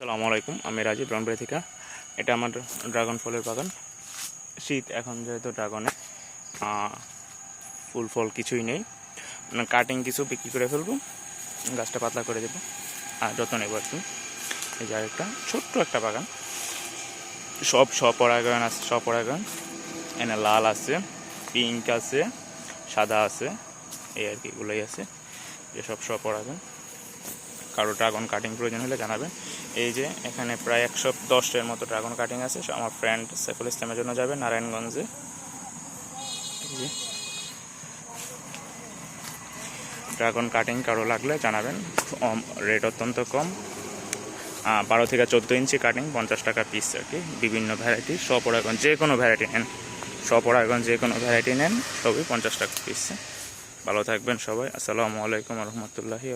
আসসালামু আলাইকুম, আমি রাজীব রনবাড়ি থেকে। এটা আমার ড্রাগন ফলের বাগান। শীত এখন যেহেতু ড্রাগনে ফুল ফল কিছুই নেই। কাটিং কিছু বিক্রি করে ফেলব, গাছটা পাতলা করে দেবো, আর যত্ন নেব আর কি এই যে একটা ছোট্ট একটা বাগান। সব স্বপরাগায়ন আছে স্বপরাগায়ন এনে লাল আছে পিঙ্ক আছে, সাদা আছে, এই আর কি, এগুলোই আছে। যেসব স্বপরাগায়ন কারও ড্রাগন কাটিং প্রয়োজন হলে জানাবেন। এই যে, এখানে প্রায় একশো দশের মতো ড্রাগন কাটিং আছে। আমার ফ্রেন্ড সাইফুল ইসলামের জন্য যাবে, নারায়ণগঞ্জে। ড্রাগন কাটিং কারও লাগলে জানাবেন। রেট অত্যন্ত কম। বারো থেকে চোদ্দ ইঞ্চি কাটিং পঞ্চাশ টাকা পিস আর কি। বিভিন্ন ভ্যারাইটি স্বপরাগন যে কোনো ভ্যারাইটি নেন। স্বপরাগন যে কোনো ভ্যারাইটি নেন, সবই পঞ্চাশ টাকা পিস ভালো থাকবেন সবাই। আসসালামু আলাইকুম রহমতুল্লাহি